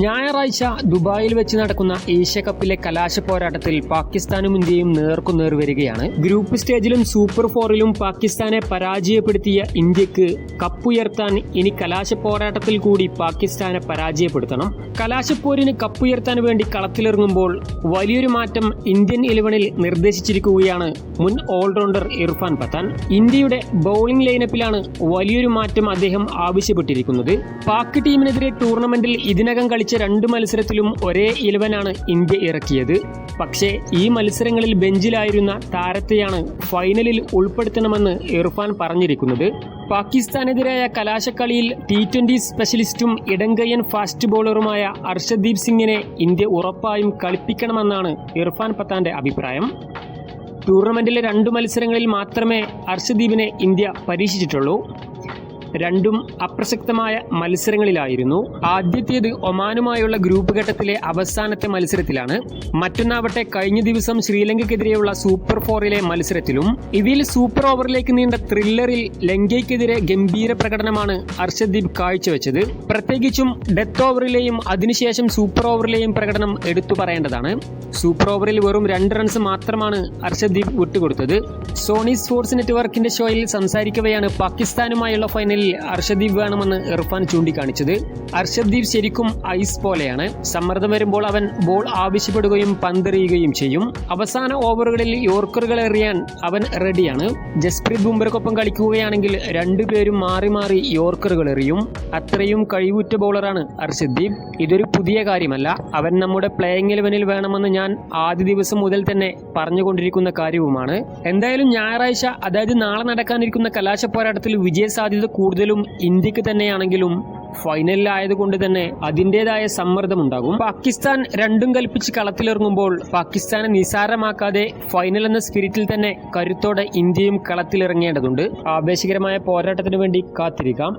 ഞായറാഴ്ച ദുബായിൽ വെച്ച് നടക്കുന്ന ഏഷ്യ കപ്പിലെ കലാശ പോരാട്ടത്തിൽ പാകിസ്ഥാനും ഇന്ത്യയും നേർക്കുനേർ വരികയാണ്. ഗ്രൂപ്പ് സ്റ്റേജിലും സൂപ്പർ ഫോറിലും പാകിസ്ഥാനെ പരാജയപ്പെടുത്തിയ ഇന്ത്യയ്ക്ക് കപ്പുയർത്താൻ ഇനി കലാശ പോരാട്ടത്തിൽ കൂടി പാകിസ്ഥാനെ പരാജയപ്പെടുത്തണം. കലാശപ്പോരിന് കപ്പുയർത്താൻ വേണ്ടി കളത്തിലിറങ്ങുമ്പോൾ വലിയൊരു മാറ്റം ഇന്ത്യൻ ഇലവനിൽ നിർദ്ദേശിച്ചിരിക്കുകയാണ് മുൻ ഓൾറൗണ്ടർ ഇർഫാൻ പത്താൻ. ഇന്ത്യയുടെ ബൗളിംഗ് ലൈനപ്പിലാണ് വലിയൊരു മാറ്റം അദ്ദേഹം ആവശ്യപ്പെട്ടിരിക്കുന്നത്. പാക് ടീമിനെതിരെ ടൂർണമെന്റിൽ ഇതിനകം കളിച്ച രണ്ട് മത്സരത്തിലും ഒരേ ഇലവനാണ് ഇന്ത്യ ഇറക്കിയത്. പക്ഷേ ഈ മത്സരങ്ങളിൽ ബെഞ്ചിലായിരുന്ന താരത്തെയാണ് ഫൈനലിൽ ഉൾപ്പെടുത്തണമെന്ന് ഇർഫാൻ പറഞ്ഞിരിക്കുന്നത്. പാകിസ്ഥാനെതിരായ കലാശക്കളിയിൽ ടി ട്വന്റി സ്പെഷ്യലിസ്റ്റും ഇടങ്കയ്യൻ ഫാസ്റ്റ് ബോളറുമായ അർഷദ്ദീപ് സിംഗിനെ ഇന്ത്യ ഉറപ്പായും കളിപ്പിക്കണമെന്നാണ് ഇർഫാൻ പത്താന്റെ അഭിപ്രായം. ടൂർണമെന്റിലെ രണ്ടു മത്സരങ്ങളിൽ മാത്രമേ അർഷദീപിനെ ഇന്ത്യ പരീക്ഷിച്ചിട്ടുള്ളൂ. രണ്ടും അപ്രസക്തമായ മത്സരങ്ങളിലായിരുന്നു. ആദ്യത്തേത് ഒമാനുമായുള്ള ഗ്രൂപ്പ് ഘട്ടത്തിലെ അവസാനത്തെ മത്സരത്തിലാണ്. മറ്റൊന്നാവട്ടെ കഴിഞ്ഞ ദിവസം ശ്രീലങ്കയ്ക്കെതിരെയുള്ള സൂപ്പർ ഫോറിലെ മത്സരത്തിലും ഇതിൽ സൂപ്പർ ഓവറിലേക്ക് നീണ്ട ത്രില്ലറിൽ ലങ്കയ്ക്കെതിരെ ഗംഭീര പ്രകടനമാണ് അർഷദ്ദീപ് കാഴ്ചവെച്ചത്. പ്രത്യേകിച്ചും ഡെത്ത് ഓവറിലെയും അതിനുശേഷം സൂപ്പർ ഓവറിലെയും പ്രകടനം എടുത്തു പറയേണ്ടതാണ്. സൂപ്പർ ഓവറിൽ വെറും രണ്ട് റൺസ് മാത്രമാണ് അർഷദ്ദീപ് വിട്ടുകൊടുത്തത്. സോണി സ്പോർട്സ് നെറ്റ്വർക്കിന്റെ ഷോയിൽ സംസാരിക്കവെയാണ് പാകിസ്ഥാനുമായുള്ള ഫൈനലിൽ അർഷദീപ് വേണമെന്ന് ഇർഫാൻ ചൂണ്ടിക്കാണിച്ചത്. അർഷദീപ് ശരിക്കും ഐസ് പോലെയാണ്. സമ്മർദ്ദം വരുമ്പോൾ അവൻ ബോൾ ആവശ്യപ്പെടുകയും പന്തെറിയുകയും ചെയ്യും. അവസാന ഓവറുകളിൽ യോർക്കറുകൾ എറിയാൻ അവൻ റെഡിയാണ്. ജസ്പ്രീത് ബുംറയ്ക്കൊപ്പം കളിക്കുകയാണെങ്കിൽ രണ്ടുപേരും മാറി മാറി യോർക്കറുകൾ എറിയും. അത്രയും കഴിവുറ്റ ബോളറാണ് അർഷദീപ്. ഇതൊരു പുതിയ കാര്യമല്ല. അവൻ നമ്മുടെ പ്ലേയിങ് ഇലവനിൽ വേണമെന്ന് ഞാൻ ആദ്യ ദിവസം മുതൽ തന്നെ പറഞ്ഞുകൊണ്ടിരിക്കുന്ന കാര്യവുമാണ്. എന്തായാലും ഞായറാഴ്ച അതായത് നാളെ നടക്കാനിരിക്കുന്ന കലാശ പോരാട്ടത്തിൽ വിജയ സാധ്യത കൂടുതലും ഇന്ത്യയ്ക്ക് തന്നെയാണെങ്കിലും ഫൈനലിലായതുകൊണ്ട് തന്നെ അതിന്റെതായ സമ്മർദ്ദമുണ്ടാകും പാകിസ്ഥാൻ രണ്ടും കൽപ്പിച്ച് കളത്തിലിറങ്ങുമ്പോൾ പാകിസ്ഥാനെ നിസാരമാക്കാതെ ഫൈനൽ എന്ന സ്പിരിറ്റിൽ തന്നെ കരുത്തോടെ ഇന്ത്യയും കളത്തിലിറങ്ങേണ്ടതുണ്ട്. ആവേശകരമായ പോരാട്ടത്തിന് വേണ്ടി കാത്തിരിക്കാം.